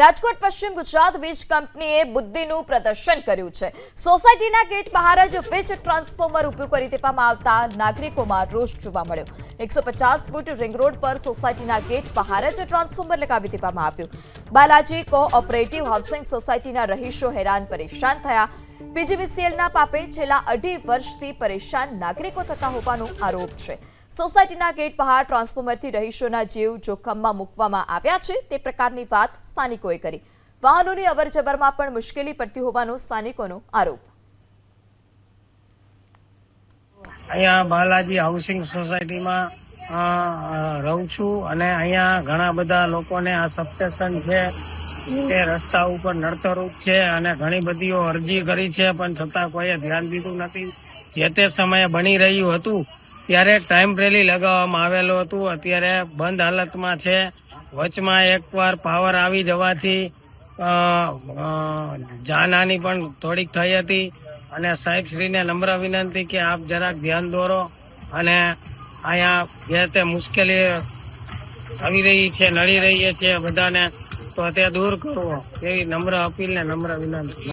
રાજકોટ પશ્ચિમ ગુજરાત વીજ કંપનીએ બુદ્ધિનું પ્રદર્શન કર્યું છે. સોસાયટીના ગેટ બહાર જ વીજ ટ્રાન્સફોર્મર ઉપયોગ કરી દેવામાં આવતા નાગરિકોમાં રોષ જોવા મળ્યો. એકસો પચાસ ફૂટ રિંગ રોડ પર સોસાયટીના ગેટ બહાર જ ટ્રાન્સફોર્મર લગાવી દેવામાં આવ્યું. બાલાજી કોઓપરેટિવ હાઉસિંગ સોસાયટીના રહીશો હેરાન પરેશાન થયા. પીજીવીસીએલના પાપે છેલ્લા અઢી વર્ષથી પરેશાન નાગરિકો થતા હોવાનો આરોપ છે. સોસાયટીના ગેટ બહાર ટ્રાન્સફોર્મરથી રહીશોના જીવ જોખમમાં મૂકવામાં આવ્યા છે. તે પ્રકારની વાત સ્થાનિકોએ કરી. વાહનોની અવરજવરમાં પણ મુશ્કેલી પડતી હોવાનો સ્થાનિકોનો આરોપ. અહીંયા બાલાજી હાઉસિંગ સોસાયટીમાં રહું છું અને અહીંયા ઘણા બધા લોકોને આ સબસ્ટેશન છે એ રસ્તા ઉપર નડતરૂપ છે અને ઘણી બધીઓ અરજી કરી છે, પણ છતાં કોઈએ ધ્યાન દીધું નથી. જે તે સમયે બની રહ્યું હતું ત્યારે ટાઈમ રેલી લગાવવામાં આવેલું હતું. અત્યારે બંધ હાલતમાં છે. વચમાં એકવાર પાવર આવી જવાથી જાનહાની પણ થોડીક થઈ હતી. અને સાહેબશ્રીને નમ્ર વિનંતી કે આપ જરાક ધ્યાન દોરો અને અહીંયા જે તે મુશ્કેલી આવી રહી છે, નડી રહી છે બધાને, તો તે દૂર કરવો. એવી નમ્ર અપીલ ને નમ્ર વિનંતી.